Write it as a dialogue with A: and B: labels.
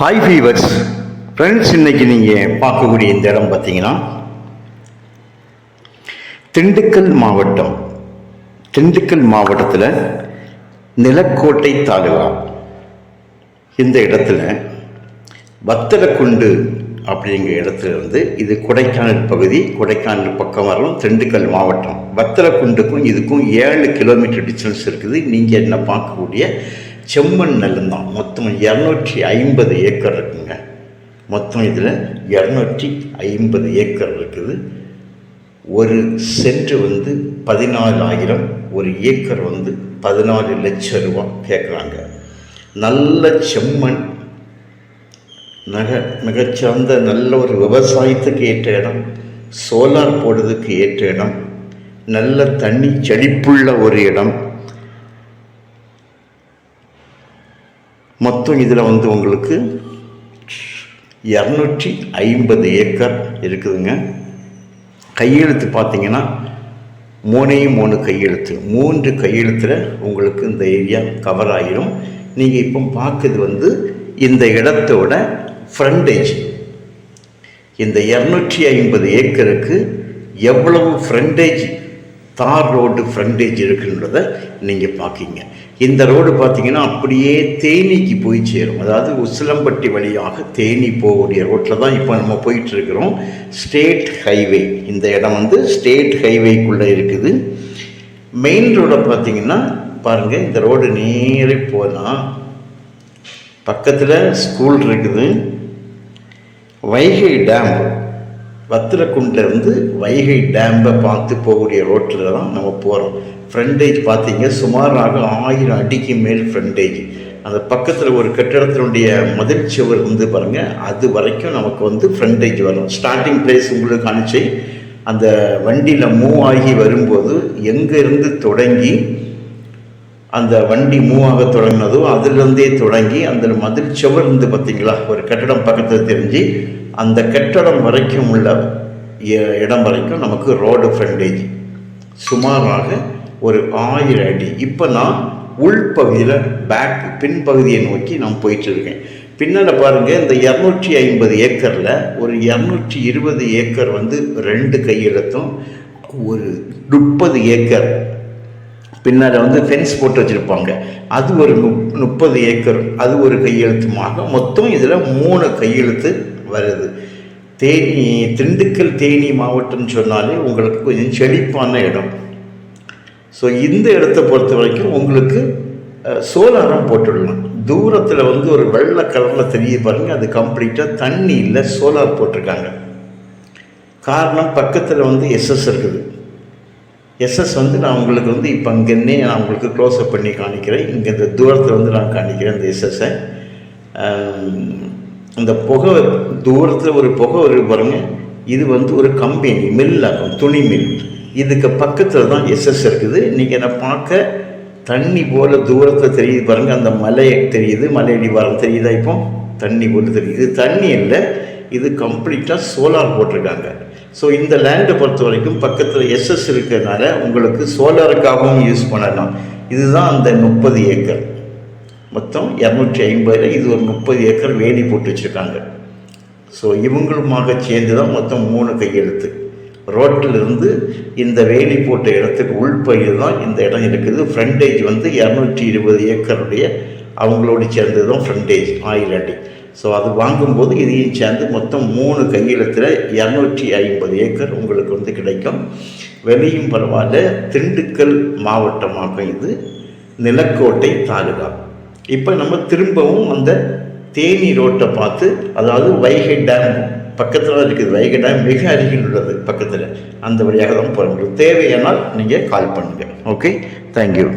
A: Hi fevers friends இன்னைக்கு நீங்கள் பார்க்கக்கூடிய இந்த இடம் பார்த்தீங்கன்னா திண்டுக்கல் மாவட்டம். திண்டுக்கல் மாவட்டத்தில் நிலக்கோட்டை தாலுகா இந்த இடத்துல வத்தலக்குண்டு அப்படிங்கிற இடத்துல இருந்து இது கொடைக்கானல் பகுதி கொடைக்கானல் பக்கம் வரலாம் திண்டுக்கல் மாவட்டம். வத்தலக்குண்டுக்கும் இதுக்கும் ஏழு கிலோமீட்டர் டிஸ்டன்ஸ் இருக்குது. நீங்கள் என்ன பார்க்கக்கூடிய செம்மண் நிலம் தான் மொத்தம் இரநூற்றி ஐம்பது ஏக்கர் இருக்குங்க. மொத்தம் இதில் இரநூற்றி ஐம்பது ஏக்கர் இருக்குது. ஒரு சென்ட் வந்து பதினாலாயிரம் ஒரு ஏக்கர் வந்து பதினாலு லட்சம் ரூபா கேட்குறாங்க. நல்ல செம்மண் நக மிகச்சிறந்த நல்ல ஒரு விவசாயத்துக்கு ஏற்ற இடம் சோலார் போடுறதுக்கு ஏற்ற இடம் நல்ல தண்ணி செழிப்புள்ள ஒரு இடம் மொத்தம் இதில் வந்து உங்களுக்கு இரநூற்றி ஐம்பது ஏக்கர் இருக்குதுங்க. கையெழுத்து பார்த்தீங்கன்னா மூணே மூணு கையெழுத்து. மூன்று கையெழுத்தில் உங்களுக்கு இந்த ஏரியா கவர் ஆகிரும் நீங்கள் இப்போ பார்க்குறது வந்து இந்த இடத்தோட ஃப்ரண்டேஜ் இந்த இரநூற்றி ஐம்பது ஏக்கருக்கு எவ்வளவு ஃப்ரண்டேஜ் தார் ரோடு ஃப்ரண்டேஜ் இருக்குன்றதை நீங்கள் பார்க்கிங்க இந்த ரோடு பார்த்தீங்கன்னா அப்படியே தேனிக்கு போய் சேரும். அதாவது உசிலம்பட்டி வழியாக தேனி போகக்கூடிய ரோட்டில் தான் இப்போ நம்ம போயிட்டுருக்கிறோம். ஸ்டேட் ஹைவே இந்த இடம் வந்து ஸ்டேட் ஹைவேக்குள்ளே இருக்குது. மெயின் ரோடை பார்த்தீங்கன்னா பாருங்கள் இந்த ரோடு நேரே போனால் பக்கத்தில் ஸ்கூல் இருக்குது. வைகை டேம் வத்திரக்குண்டிலேருந்து வைகை டேம்பை பார்த்து போகக்கூடிய ரோட்டில் தான் நம்ம போகிறோம் ஃப்ரண்டேஜ் பார்த்தீங்க சுமாராக ஆயிரம் அடிக்கு மேல் ஃப்ரண்டேஜ் அந்த பக்கத்தில் ஒரு கட்டிடத்தினுடைய மதில் சுவர் வந்து பாருங்கள் அது வரைக்கும் நமக்கு வந்து ஃப்ரண்டேஜ் வரும். ஸ்டார்டிங் பிளேஸ் உங்களுக்கு அனுப்பிச்சு அந்த வண்டியில் மூவ் ஆகி வரும்போது எங்கேருந்து தொடங்கி அந்த வண்டி மூவ் ஆக தொடங்கினதோ அதுலேருந்தே தொடங்கி அந்த மதில் சுவர் இருந்து பார்த்தீங்களா? ஒரு கட்டடம் பக்கத்தில் தெரிஞ்சு அந்த கட்டடம் வரைக்கும் உள்ள இடம் வரைக்கும் நமக்கு ரோடு ஃப்ரண்டேஜ் சுமாராக ஒரு ஆயிரம் அடி. இப்போ நான் உள்பகுதியில் பேக் பின்பகுதியை நோக்கி நான் போயிட்டுருக்கேன். பின்னால் பாருங்கள் இந்த இரநூற்றி ஐம்பது ஏக்கரில் ஒரு இரநூற்றி இருபது ஏக்கர் வந்து ரெண்டு கையெழுத்தும் ஒரு முப்பது ஏக்கர் பின்னால் வந்து ஃபென்ஸ் போட்டு வச்சுருப்பாங்க. அது ஒரு முப் முப்பது ஏக்கர். அது ஒரு கையெழுத்துமாக மொத்தம் இதில் மூணு கையெழுத்து வருது. தேனி திண்டுக்கல் தேனி மாவட்டம்னு சொன்னாலே உங்களுக்கு கொஞ்சம் செழிப்பான இடம். ஸோ இந்த இடத்த பொறுத்த வரைக்கும் உங்களுக்கு சோலாரம் போட்டுடலாம். தூரத்தில் வந்து ஒரு வெள்ளை கலரில் தெரிய பாருங்கள் அது கம்ப்ளீட்டாக தண்ணி இல்லை சோலார் போட்டிருக்காங்க. காரணம் பக்கத்தில் வந்து எஸ்எஸ் இருக்குது. எஸ்எஸ் வந்து நான் உங்களுக்கு வந்து இப்போ அங்கேருந்தே நான் உங்களுக்கு க்ளோஸ்அப் பண்ணி காணிக்கிறேன். இங்கே இந்த தூரத்தில் வந்து நான் காணிக்கிறேன் இந்த எஸ்எஸ்ஸை. அந்த புகை தூரத்தில் ஒரு புகை ஒரு பாருங்க. இது வந்து ஒரு கம்பெனி மில் ஆகும் துணி மில். இதுக்கு பக்கத்தில் தான் எஸ்எஸ் இருக்குது. நீங்கள் என்னை பார்க்க தண்ணி போல் தூரத்தில் தெரியுது பாருங்கள் அந்த மலை தெரியுது மலை அடிவாரம் தெரியுதா இப்போ? தண்ணி போல் தெரியுது. தண்ணி இல்லை இது கம்ப்ளீட்டாக சோலார் போட்டிருக்காங்க. ஸோ இந்த லேண்டை பொறுத்த வரைக்கும் பக்கத்தில் எஸ்எஸ் இருக்கிறதுனால உங்களுக்கு சோலாருக்காகவும் யூஸ் பண்ணலாம். இதுதான் அந்த முப்பது ஏக்கர். மொத்தம் இரநூற்றி ஐம்பதில் இது ஒரு முப்பது ஏக்கர் வேலி போட்டு வச்சுருக்காங்க. ஸோ இவங்களுமாக சேர்ந்து தான் மொத்தம் மூணு கையெழுத்து. ரோட்டில் இருந்து இந்த வேலி போட்ட இடத்துக்கு உள்பயிர் தான் இந்த இடம் இருக்குது. ஃப்ரண்டேஜ் வந்து இரநூற்றி இருபது ஏக்கருடைய அவங்களோடு சேர்ந்தது தான் ஃப்ரண்டேஜ் ஆயில் அடி ஸோ அது வாங்கும்போது இதையும் சேர்ந்து மொத்தம் மூணு கையெழுத்தில் இரநூற்றி ஐம்பது ஏக்கர் உங்களுக்கு வந்து கிடைக்கும். வெளியும் பரவாயில்ல திண்டுக்கல் மாவட்டமாக இது நிலக்கோட்டை தாலுகா. இப்போ நம்ம திரும்பவும் அந்த தேனி ரோட்டை பார்த்து அதாவது வைகை டேம் பக்கத்தில் தான் இருக்குது வைகை டேம் மிக அருகில் உள்ளது பக்கத்தில். அந்த வழியாக தான் போகிற முடியும் தேவையானால் நீங்கள் கால் பண்ணுங்கள் ஓகே தேங்க்யூ